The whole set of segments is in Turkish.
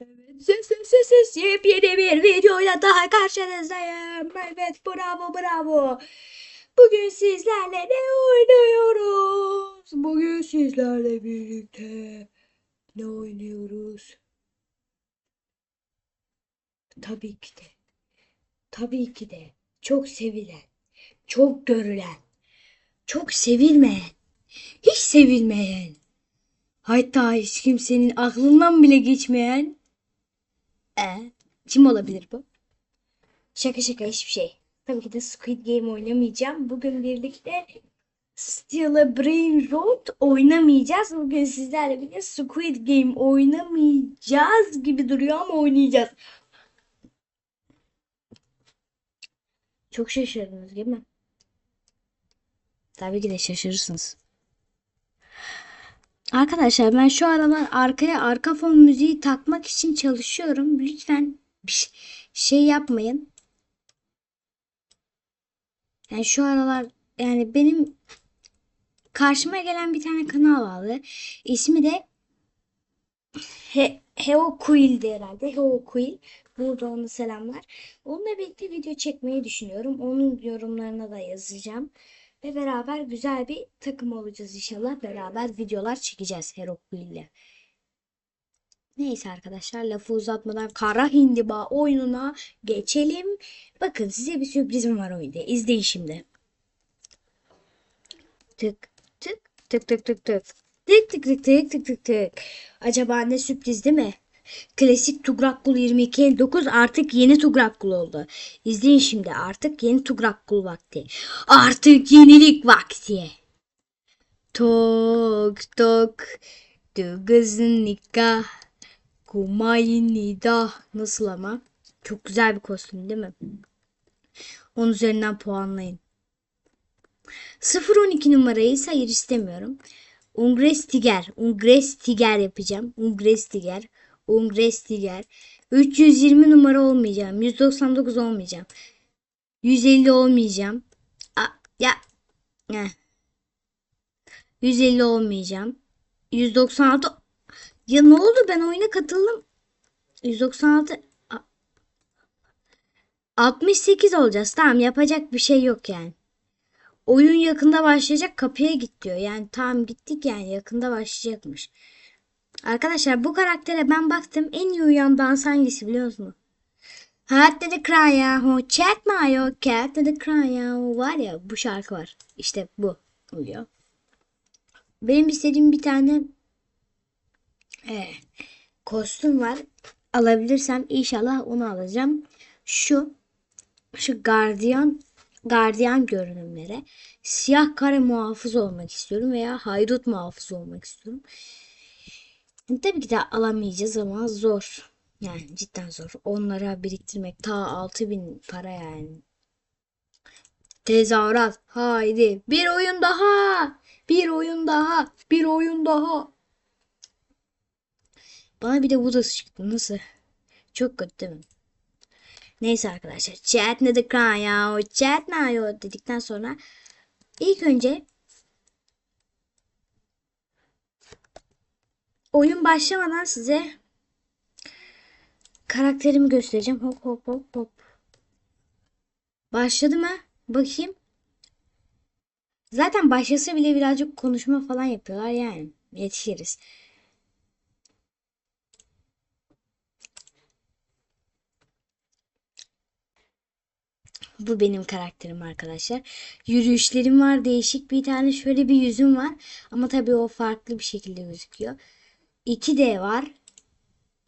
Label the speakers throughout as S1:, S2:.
S1: Evet, ses ses ses ses yepyeni bir videoyla daha karşınızdayım. Evet, bravo bravo. Bugün sizlerle ne oynuyoruz? Bugün sizlerle birlikte ne oynuyoruz? Tabii ki de, tabii ki de çok sevilen, çok görülen, çok sevilmeyen, hiç sevilmeyen, hatta hiç kimsenin aklından bile geçmeyen e, kim olabilir bu? Şaka şaka hiçbir şey. Tabii ki de Squid Game oynamayacağım. Bugün birlikte Still a Brain Rot oynamayacağız. Bugün sizlerle birlikte Squid Game oynamayacağız gibi duruyor ama oynayacağız. Çok şaşırdınız değil mi? Tabii ki de şaşırırsınız. Arkadaşlar ben şu aralar arkaya arka fon müziği takmak için çalışıyorum. Lütfen bir şey yapmayın. Yani şu aralar yani benim karşıma gelen bir tane kanal vardı. İsmi de He Heo Quill'di herhalde. Heo Quill. Burada ona selamlar. Onunla birlikte video çekmeyi düşünüyorum. Onun yorumlarına da yazacağım. Ve beraber güzel bir takım olacağız inşallah. Beraber videolar çekeceğiz Hero Quill'le. Neyse arkadaşlar lafı uzatmadan Kara Hindiba oyununa geçelim. Bakın size bir sürprizim var oyunda. İzleyin şimdi. Tık tık tık tık tık tık. Tık tık tık tık tık tık tık. Acaba ne sürpriz değil mi? Klasik Tugrakkul 2259 artık yeni Tugrakkul oldu. İzleyin şimdi artık yeni Tugrakkul vakti. Artık yenilik vakti. Tok tok du kızın nikah kumayin nidah nasıl ama? Çok güzel bir kostüm değil mi? 10 üzerinden puanlayın. 0-12 numarayı hayır istemiyorum. Ungres Tiger. Ungres Tiger yapacağım. Ungres Tiger. Ungres Tiger. 320 numara olmayacağım. 199 olmayacağım. 150 olmayacağım. A, ya. Ne? 150 olmayacağım. 196. Ya ne oldu ben oyuna katıldım. 196. A- 68 olacağız. Tamam yapacak bir şey yok yani. Oyun yakında başlayacak kapıya git diyor. Yani tamam gittik yani yakında başlayacakmış. Arkadaşlar bu karaktere ben baktım en iyi uyan dans hangisi biliyor musunuz? Hat dedi cry ho chat mayo cat dedi cry var ya bu şarkı var. İşte bu uyuyor. Benim istediğim bir tane e, kostüm var. Alabilirsem inşallah onu alacağım. Şu şu gardiyan gardiyan görünümlere siyah kare muhafız olmak istiyorum veya haydut muhafız olmak istiyorum. Tabii ki de alamayacağız ama zor. Yani cidden zor. Onlara biriktirmek ta 6000 para yani. Tezahürat. Haydi. Bir oyun daha. Bir oyun daha. Bir oyun daha. Bana bir de bu da çıktı. Nasıl? Çok kötü değil mi? Neyse arkadaşlar. Chat ne de ya. Chat ne yo dedikten sonra ilk önce oyun başlamadan size karakterimi göstereceğim. Hop hop hop hop. Başladı mı? Bakayım. Zaten başlasa bile birazcık konuşma falan yapıyorlar yani. Yetişiriz. Bu benim karakterim arkadaşlar. Yürüyüşlerim var değişik bir tane şöyle bir yüzüm var. Ama tabii o farklı bir şekilde gözüküyor. 2D var.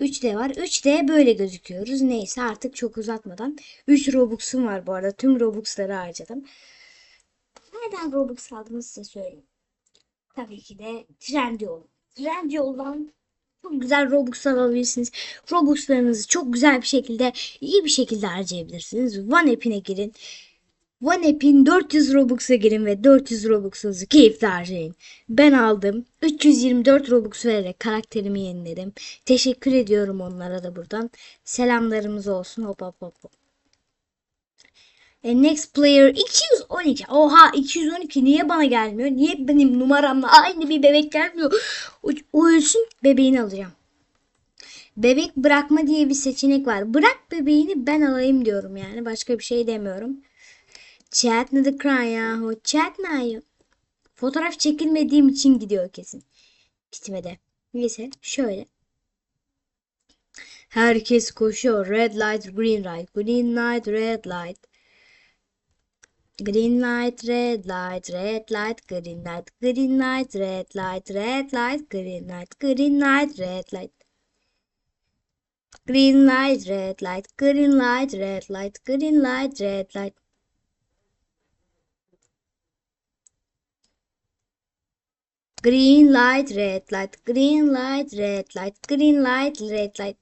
S1: 3D var. 3D böyle gözüküyoruz. Neyse artık çok uzatmadan. 3 Robux'um var bu arada. Tüm Robux'ları harcadım. Nereden Robux aldığımı size söyleyeyim. Tabii ki de Trendyol. Trendyol'dan çok güzel Robux alabilirsiniz. Robux'larınızı çok güzel bir şekilde, iyi bir şekilde harcayabilirsiniz. One App'ine girin. One App'in 400 Robux'a girin ve 400 Robux'unuzu keyifle harcayın. Ben aldım. 324 Robux vererek karakterimi yeniledim. Teşekkür ediyorum onlara da buradan. Selamlarımız olsun. Hop hop hop. hop. E, next player 212. Oha 212 niye bana gelmiyor? Niye benim numaramla aynı bir bebek gelmiyor? O, o ölsün bebeğini alacağım. Bebek bırakma diye bir seçenek var. Bırak bebeğini ben alayım diyorum yani. Başka bir şey demiyorum. Chat ne de cry yahu. Chat ne ayı? Fotoğraf çekilmediğim için gidiyor kesin. Gitmedi. Neyse şöyle. Herkes koşuyor. Red light, green light, green light, red light. Green light, red light, red light, green light, green light, red light, red light, green light, green light, red light. Green light, red light, green light, red light, green light, red light. Green light, red light, green light, red light, green light, red light.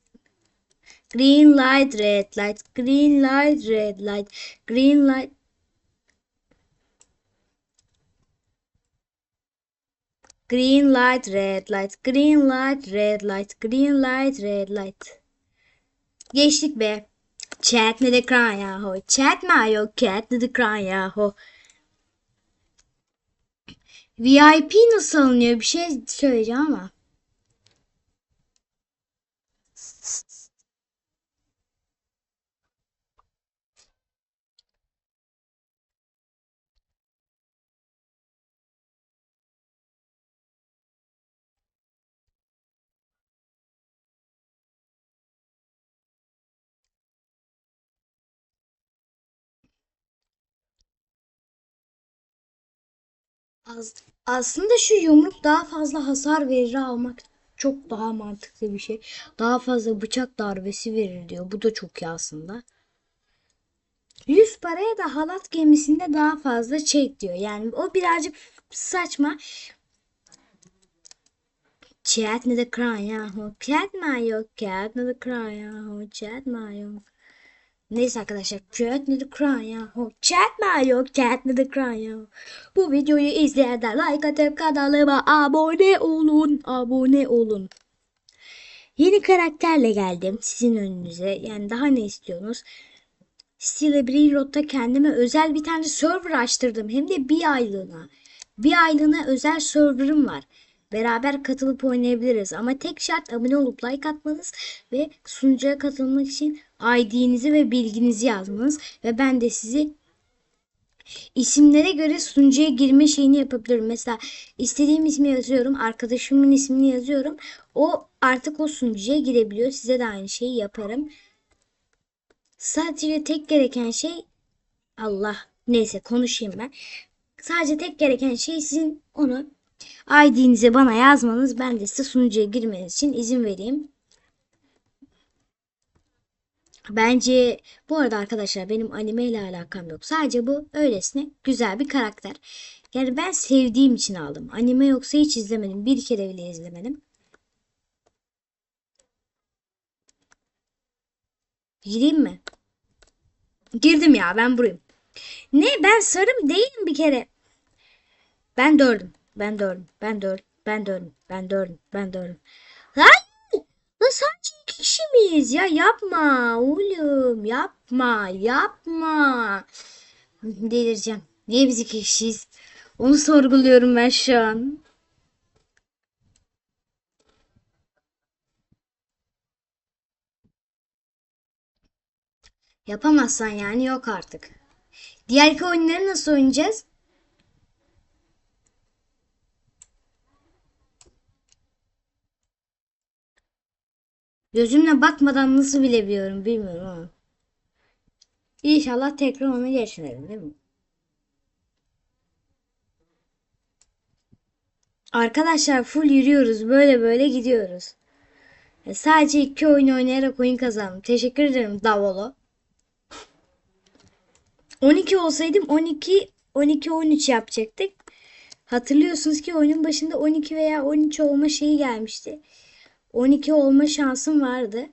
S1: Green light, red light, green light, red light, green light. Green light, red light, green light, red light, green light, red light. Geçtik be. Chat ne de kran yahu. Chat mi ayol? Cat ne de kran yahu. VIP nasıl alınıyor? Bir şey söyleyeceğim ama. Az, aslında şu yumruk daha fazla hasar verir almak çok daha mantıklı bir şey. Daha fazla bıçak darbesi verir diyor. Bu da çok iyi aslında. 100 paraya da halat gemisinde daha fazla çek diyor. Yani o birazcık saçma. Chat ne de cry yahu. Chat mi yok? Chat ne de cry yahu. Chat mi yok? Neyse arkadaşlar. Chat ne de cry yahu. Chat mi yok? Chat ne de cry yahu. Bu videoyu izleyenler like atıp kanalıma abone olun. Abone olun. Yeni karakterle geldim sizin önünüze. Yani daha ne istiyorsunuz? Road'da kendime özel bir tane server açtırdım. Hem de bir aylığına. Bir aylığına özel serverım var. Beraber katılıp oynayabiliriz. Ama tek şart abone olup like atmanız ve sunucuya katılmak için ID'nizi ve bilginizi yazmanız. Ve ben de sizi isimlere göre sunucuya girme şeyini yapabilirim. Mesela istediğim ismi yazıyorum. Arkadaşımın ismini yazıyorum. O artık o sunucuya girebiliyor. Size de aynı şeyi yaparım. Sadece tek gereken şey Allah neyse konuşayım ben. Sadece tek gereken şey sizin onu ID'nizi bana yazmanız. Ben de size sunucuya girmeniz için izin vereyim. Bence bu arada arkadaşlar benim anime ile alakam yok. Sadece bu öylesine güzel bir karakter. Yani ben sevdiğim için aldım. Anime yoksa hiç izlemedim. Bir kere bile izlemedim. Gireyim mi? Girdim ya ben burayım. Ne ben sarım değilim bir kere. Ben dördüm. Ben dördüm. Ben dördüm. Ben dördüm. Ben dördüm. Ben dördüm. Lan! Lan sadece kişi miyiz ya? Yapma oğlum. Yapma. Yapma. Delireceğim. Niye biz iki kişiyiz? Onu sorguluyorum ben şu an. Yapamazsan yani yok artık. Diğer iki oyunları nasıl oynayacağız? Gözümle bakmadan nasıl bilebiliyorum bilmiyorum ama. İnşallah tekrar onu geçmedim değil mi? Arkadaşlar full yürüyoruz. Böyle böyle gidiyoruz. E, sadece iki oyun oynayarak oyun kazandım. Teşekkür ederim Davolo. 12 olsaydım 12 12 13 yapacaktık. Hatırlıyorsunuz ki oyunun başında 12 veya 13 olma şeyi gelmişti. 12 olma şansım vardı.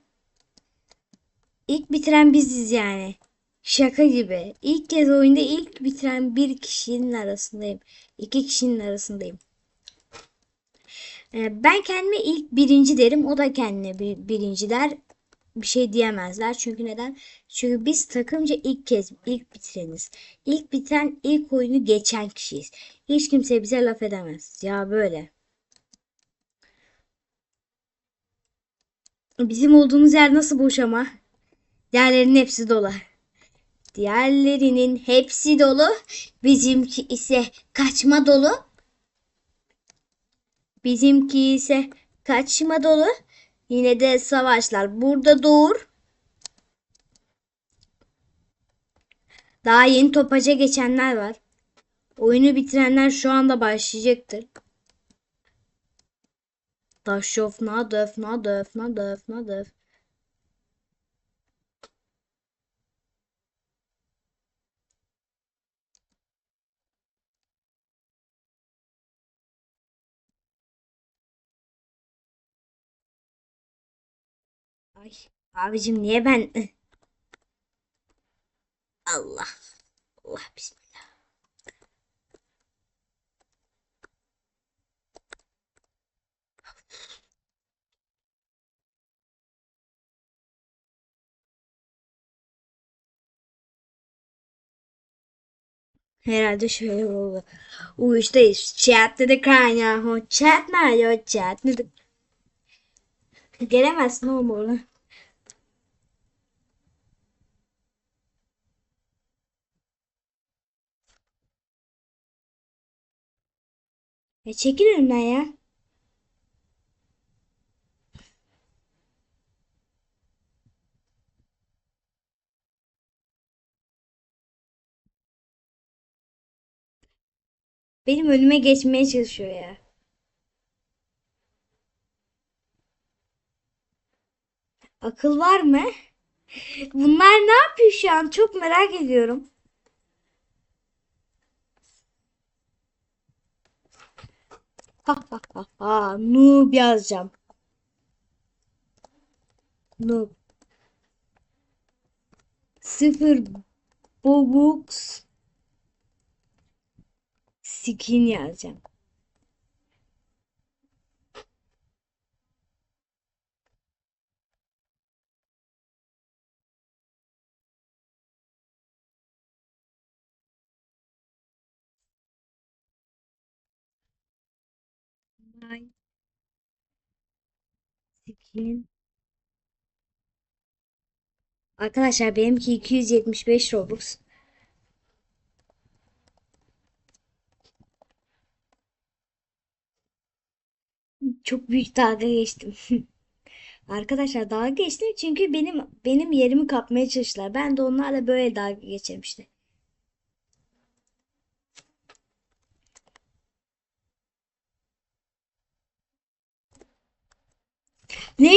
S1: İlk bitiren biziz yani. Şaka gibi. İlk kez oyunda ilk bitiren bir kişinin arasındayım. İki kişinin arasındayım. Ee, ben kendime ilk birinci derim. O da kendine bir, birinci der. Bir şey diyemezler. Çünkü neden? Çünkü biz takımca ilk kez ilk bitireniz. İlk bitiren ilk oyunu geçen kişiyiz. Hiç kimse bize laf edemez. Ya böyle. Bizim olduğumuz yer nasıl boş ama? Diğerlerinin hepsi dolu. Diğerlerinin hepsi dolu. Bizimki ise kaçma dolu. Bizimki ise kaçma dolu. Yine de savaşlar burada doğur. Daha yeni topaca geçenler var. Oyunu bitirenler şu anda başlayacaktır. Taşof nadöf nadöf nadöf nadöf. Ay abicim niye ben Allah Allah bismillah. Herhalde şöyle oldu. Uyuştayız. Chat dedi kaynağı. Chat ne ya chat ne Gelemezsin oğlum oradan. Ya çekil önümden ya. Benim önüme geçmeye çalışıyor ya. Akıl var mı? Bunlar ne yapıyor şu an? Çok merak ediyorum. Ha ha ha ha. Noob yazacağım. Noob. Sıfır Bobux skin yazacağım. Ay. Skin. Arkadaşlar benimki 275 Robux. Çok büyük dalga geçtim. Arkadaşlar dalga geçtim çünkü benim benim yerimi kapmaya çalıştılar. Ben de onlarla böyle dalga geçerim işte. Ne?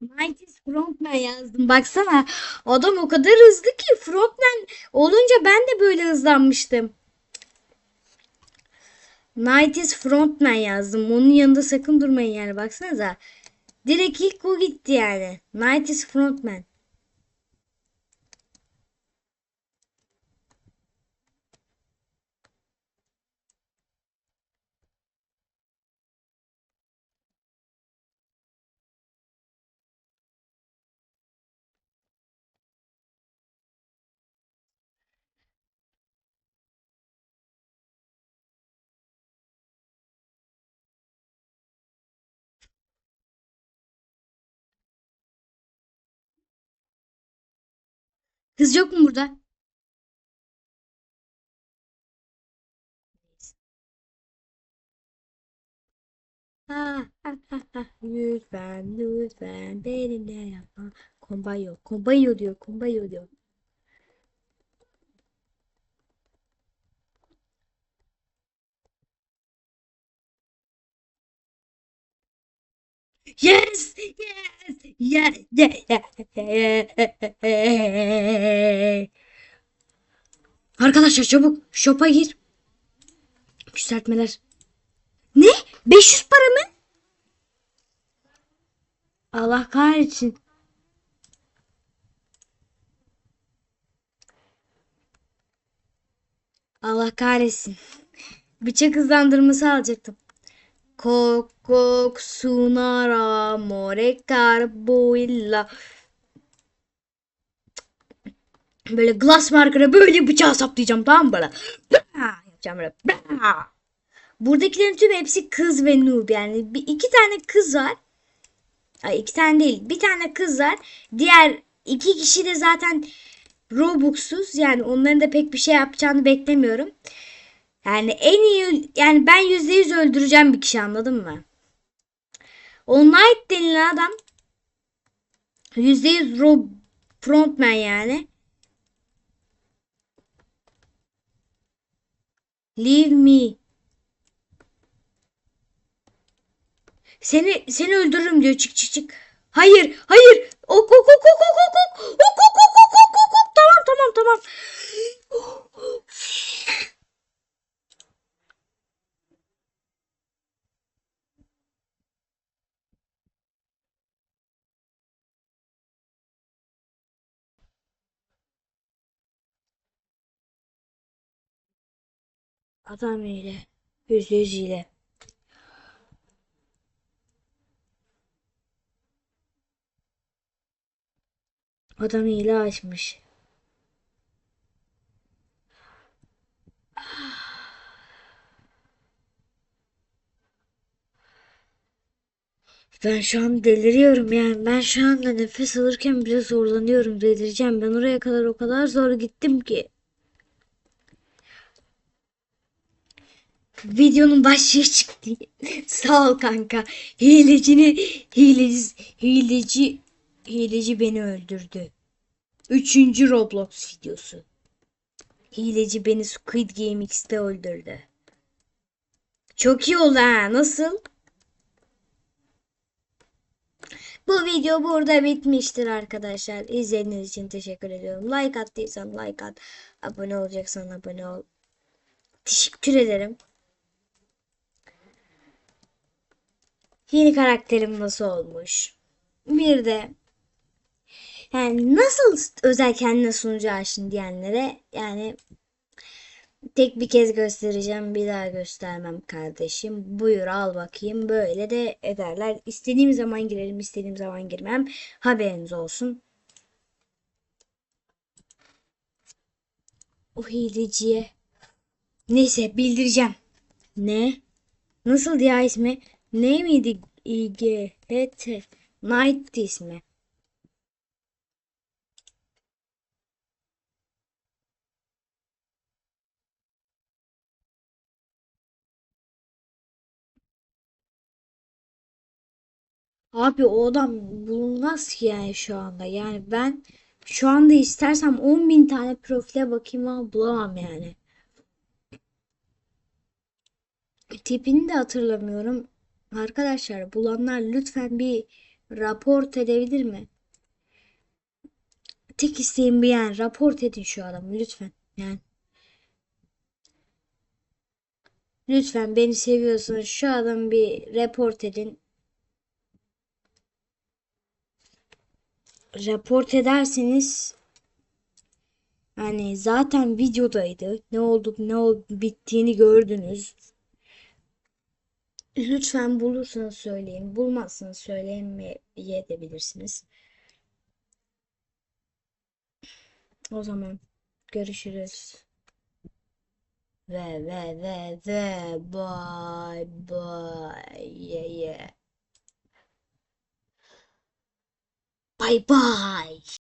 S1: Nineties Frontman yazdım. Baksana adam o kadar hızlı ki Frontman olunca ben de böyle hızlanmıştım. Nineties Frontman yazdım. Onun yanında sakın durmayın yani baksanıza. Direkt ilk o gitti yani. Nineties Frontman. Kız yok mu burada? Ha, ha, ha, ha. Lütfen, lütfen benimle yapma. Kombayo, kombayo diyor, kombayo diyor. Yes, yes, yeah, yeah, yeah. Arkadaşlar çabuk shop'a gir. Yükseltmeler. Ne? 500 para mı? Allah kahretsin. Allah kahretsin. Bıçak hızlandırması alacaktım. Kok sunar amore carbuilla. Böyle glass marker'a böyle bıçağı saplayacağım tamam mı böyle? Yapacağım böyle. Buradakilerin tüm hepsi kız ve noob yani bir, iki tane kız var. Ay iki tane değil. Bir tane kız var. Diğer iki kişi de zaten Robux'suz. Yani onların da pek bir şey yapacağını beklemiyorum. Yani en iyi yani ben yüzde yüz öldüreceğim bir kişi anladın mı? O Knight denilen adam yüzde yüz Rob frontman yani. Leave me. Seni seni öldürürüm diyor çık çık çık. Hayır hayır. Ok ok ok ok ok ok ok ok ok ok ok ok tamam tamam tamam. Adam ile. Yüz yüz ile. Adam hile açmış. Ben şu an deliriyorum yani. Ben şu anda nefes alırken bile zorlanıyorum. Delireceğim. Ben oraya kadar o kadar zor gittim ki. Videonun başlığı çıktı. Sağ ol kanka. Hilecini hileci hileci hileci beni öldürdü. Üçüncü Roblox videosu. Hileci beni Squid Game X'te öldürdü. Çok iyi oldu ha. Nasıl? Bu video burada bitmiştir arkadaşlar. İzlediğiniz için teşekkür ediyorum. Like attıysan like at. Abone olacaksan abone ol. Teşekkür ederim. Yeni karakterim nasıl olmuş? Bir de yani nasıl özel kendine sunucu açtın diyenlere yani tek bir kez göstereceğim bir daha göstermem kardeşim. Buyur al bakayım böyle de ederler. İstediğim zaman girerim istediğim zaman girmem. Haberiniz olsun. O hileciye. Neyse bildireceğim. Ne? Nasıl diye ismi? Ne miydi? İGHT. Night ismi. Abi o adam bulunmaz ki yani şu anda. Yani ben şu anda istersem 10 bin tane profile bakayım ama bulamam yani. Tipini de hatırlamıyorum. Arkadaşlar bulanlar lütfen bir raport edebilir mi? Tek isteğim bir yani raport edin şu adamı lütfen. Yani. Lütfen beni seviyorsanız şu adamı bir report edin. Raport ederseniz yani zaten videodaydı. Ne oldu ne oldu bittiğini gördünüz. Lütfen bulursanız söyleyin. Bulmazsanız söyleyemeyebilirsiniz. O zaman görüşürüz. Ve ve ve ve bye bye yeah yeah. Bye bye.